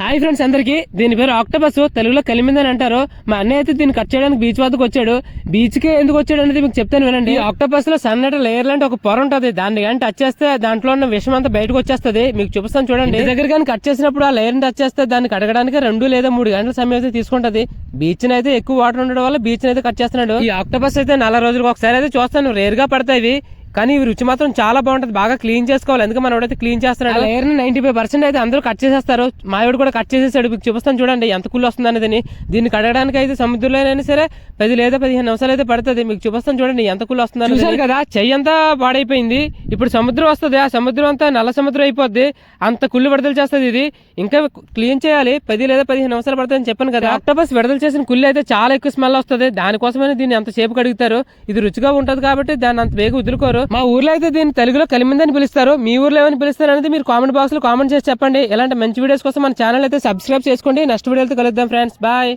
Hi friends అందరికి. దీని పేరు ఆక్టోబస్ తెలుగులో కలిమిందని అంటారు. మా అన్నయ్య అయితే దీన్ని కట్ చేయడానికి బీచ్ వద్దకు వచ్చాడు. బీచ్కి ఎందుకు వచ్చాడు అనేది మీకు చెప్తాను వినండి. ఆక్టోబస్లో సన్నట లేయర్ లాంటి ఒక పొర ఉంటది. దాన్ని కానీ టచ్ చేస్తే దాంట్లో ఉన్న విషం అంతా బయటకు వచ్చేస్తది. మీకు చూపిస్తాను చూడండి. దగ్గర కానీ కట్ చేసినప్పుడు ఆ లేయర్ టచ్ చేస్తే దాన్ని కడగడానికి రెండు లేదా మూడు గంటల సమయం అయితే తీసుకుంటది. బీచ్ అయితే ఎక్కువ వాటర్ ఉండడం వల్ల బీచ్ అయితే కట్ చేస్తున్నాడు. ఈ ఆక్టోబస్ అయితే నెల రోజులకు ఒకసారి అయితే చూస్తాను. రేర్గా పడతాయి. కానీ ఇవి రుచి మాత్రం చాలా బాగుంటది. బాగా క్లీన్ చేసుకోవాలి. ఎందుకంటే మనం ఎవడైతే క్లీన్ చేస్తున్నాడు? లేయర్ నైన్టీ ఫైవ్ పర్సెంట్ అయితే అందరూ కట్ చేసేస్తారు. మావిడు కూడా కట్ చేసేసాడు. మీకు చూపిస్తాను చూడండి ఎంత కుళ్ళు వస్తుంది అనేది దీన్ని కడగడానికి అయితే సముద్రంలోనైనా సరే పది లేదా పదిహేను నిమిషాలు అయితే పడుతుంది. మీకు చూపిస్తాను చూడండి ఎంత కుళ్ళు వస్తుంది చూసారు కదా? చెయ్యి అంతా పాడైపోయింది. ఇప్పుడు సముద్రం వస్తుంది. ఆ సముద్రం అంతా నల్ల సముద్రం అయిపోద్ది. అంత కుళ్ళు విడుదల చేస్తుంది ఇది. ఇంకా క్లీన్ చేయాలి. పది లేదా పదిహేను నిమిషాలు పడుతుంది అని చెప్పాను కదా. ఆక్టోపస్ విడుదల చేసిన కుళ్ళు అయితే చాలా ఎక్కువ స్మెల్ వస్తుంది. దానికోసమని దీన్ని అంత సేపు కడుగుతారు. ఇది రుచిగా ఉంటది కాబట్టి దాన్ని అంత వేగ వదులుకోరు. మా ఊర్లో అయితే దీన్ని తెలుగులో కలిమిందని పిలుస్తారు. మీ ఊర్లో ఏమని పిలుస్తారు అనేది మీరు కామెంట్ బాక్స్లో కామెంట్ చేసి చెప్పండి. ఇలాంటి మంచి వీడియోస్ కోసం మన ఛానల్ అయితే సబ్స్క్రైబ్ చేసుకోండి. నెక్స్ట్ వీడియోతో కలుద్దాం ఫ్రెండ్స్. బాయ్.